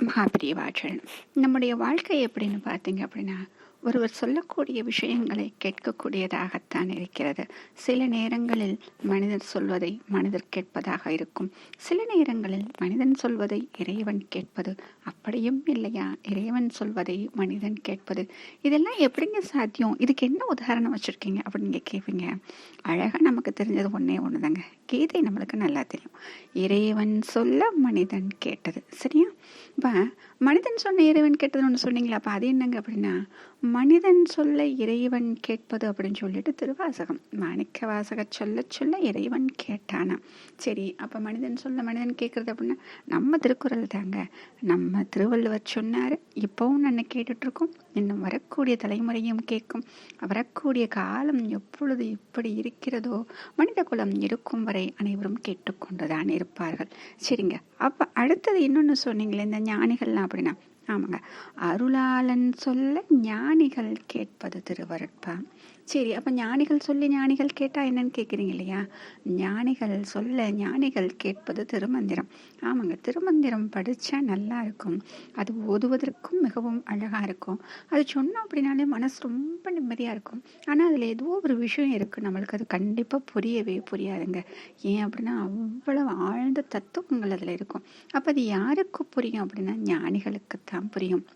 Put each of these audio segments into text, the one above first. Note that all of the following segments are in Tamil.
மகாபிரியவாச்சரணம் நம்முடைய வாழ்க்கை எப்படின்னு பார்த்தீங்க அப்படின்னா ஒருவர் சொல்லக்கூடிய விஷயங்களை கேட்கக்கூடியதாகத்தான் இருக்கிறது. சில நேரங்களில் மனிதர் சொல்வதை மனிதர் கேட்பதாக இருக்கும். சில நேரங்களில் மனிதன் சொல்வதை இறைவன் கேட்பது அப்படியும் இல்லையா? இறைவன் சொல்வதை மனிதன் கேட்பது. இதெல்லாம் எப்படிங்க சாத்தியம்? இதுக்கு என்ன உதாரணம் வச்சுருக்கீங்க அப்படின்னு கேட்பீங்க அழகாக நமக்கு தெரிஞ்சது ஒன்றே ஒன்று தாங்க கீதை நம்மளுக்கு நல்லா தெரியும். இறைவன் சொல்ல மனிதன் கேட்டது. சரியா? இப்போ மனிதன் சொன்ன இறைவன் கேட்டதுன்னு ஒன்று சொன்னீங்களா அப்போ அது என்னங்க அப்படின்னா மனிதன் சொல்ல இறைவன் கேட்பது அப்படின்னு சொல்லிட்டு திருவாசகம். மாணிக்க வாசக சொல்ல சொல்ல இறைவன் கேட்டானா. சரி அப்போ மனிதன் சொல்ல மனிதன் கேட்குறது அப்படின்னா நம்ம திருக்குறள் தாங்க. நம்ம திருவள்ளுவர் சொன்னார் இப்போவும் நான் கேட்டுட்ருக்கோம். இன்னும் வரக்கூடிய தலைமுறையும் கேட்கும். வரக்கூடிய காலம் எப்பொழுது இப்படி இருக்கிறதோ மனித குலம் இருக்கும் வரை அனைவரும் கேட்டுக்கொண்டுதான் இருப்பார்கள். சரிங்க அப்போ அடுத்தது இன்னொன்று சொன்னீங்களே இந்த ஞானிகள்லாம் அப்படின்னா ஆமாங்க. அருளாளன் சொல்ல ஞானிகள் கேட்பது திருவருட்பா. சரி அப்போ ஞானிகள் சொல்லி ஞானிகள் கேட்டால் என்னன்னு கேட்குறீங்க இல்லையா? ஞானிகள் சொல்ல ஞானிகள் கேட்பது திருமந்திரம். ஆமாங்க திருமந்திரம் படித்தா நல்லா இருக்கும். அது ஓதுவதற்கும் மிகவும் அழகாக இருக்கும். அது சொன்னோம் அப்படின்னாலே மனசு ரொம்ப நிம்மதியாக இருக்கும். ஆனால் அதில் ஏதோ ஒரு விஷயம் இருக்குது நம்மளுக்கு அது கண்டிப்பாக புரியவே புரியாதுங்க. ஏன் அப்படின்னா அவ்வளவு ஆழ்ந்த தத்துவங்கள் அதில் இருக்கும். அப்போ அது யாருக்கு புரியும் அப்படின்னா ஞானிகளுக்கு தான் ஞானிகளுக்குத்தான் புரியும்.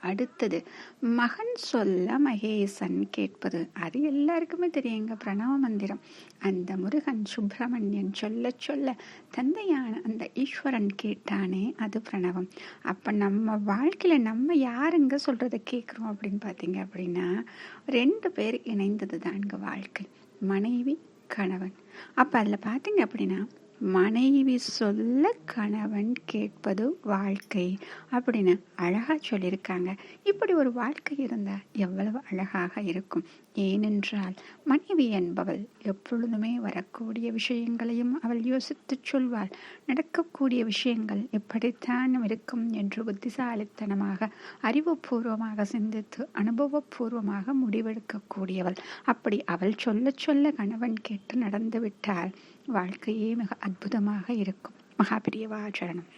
அடுத்தது மகன் சொல்ல மகேசன் கேட்பது. அது எல்லாருக்குமே தெரியுங்க பிரணவ மந்திரம். அந்த முருகன் சுப்பிரமணியன் சொல்ல சொல்ல தந்தையான அந்த ஈஸ்வரன் கேட்டானே அது பிரணவம். அப்போ நம்ம வாழ்க்கையில் நம்ம யாருங்க சொல்கிறத கேட்குறோம் அப்படின்னு பார்த்தீங்க அப்படின்னா ரெண்டு பேர் இணைந்தது தான்ங்க வாழ்க்கை. மனைவி கணவன். அப்போ அதில் பார்த்தீங்க அப்படின்னா மனைவி சொல்ல கணவன் கேட்பது வாழ்க்கை அப்படின்னு அழகாக சொல்லியிருக்காங்க. இப்படி ஒரு வாழ்க்கை இருந்தால் எவ்வளவு அழகாக இருக்கும். ஏனென்றால் மனைவி என்பவள் எப்பொழுதுமே வரக்கூடிய விஷயங்களையும் அவள் யோசித்து சொல்வாள். நடக்கக்கூடிய விஷயங்கள் எப்படித்தான் இருக்கும் என்று புத்திசாலித்தனமாக அறிவுபூர்வமாக சிந்தித்து அனுபவபூர்வமாக முடிவெடுக்கக்கூடியவள். அப்படி அவள் சொல்ல சொல்ல கணவன் கேட்டு நடந்துவிட்டால் வாழ்க்கையே மிக அற்புதமாக இருக்கும். மகாபிரியவாச்சரணம்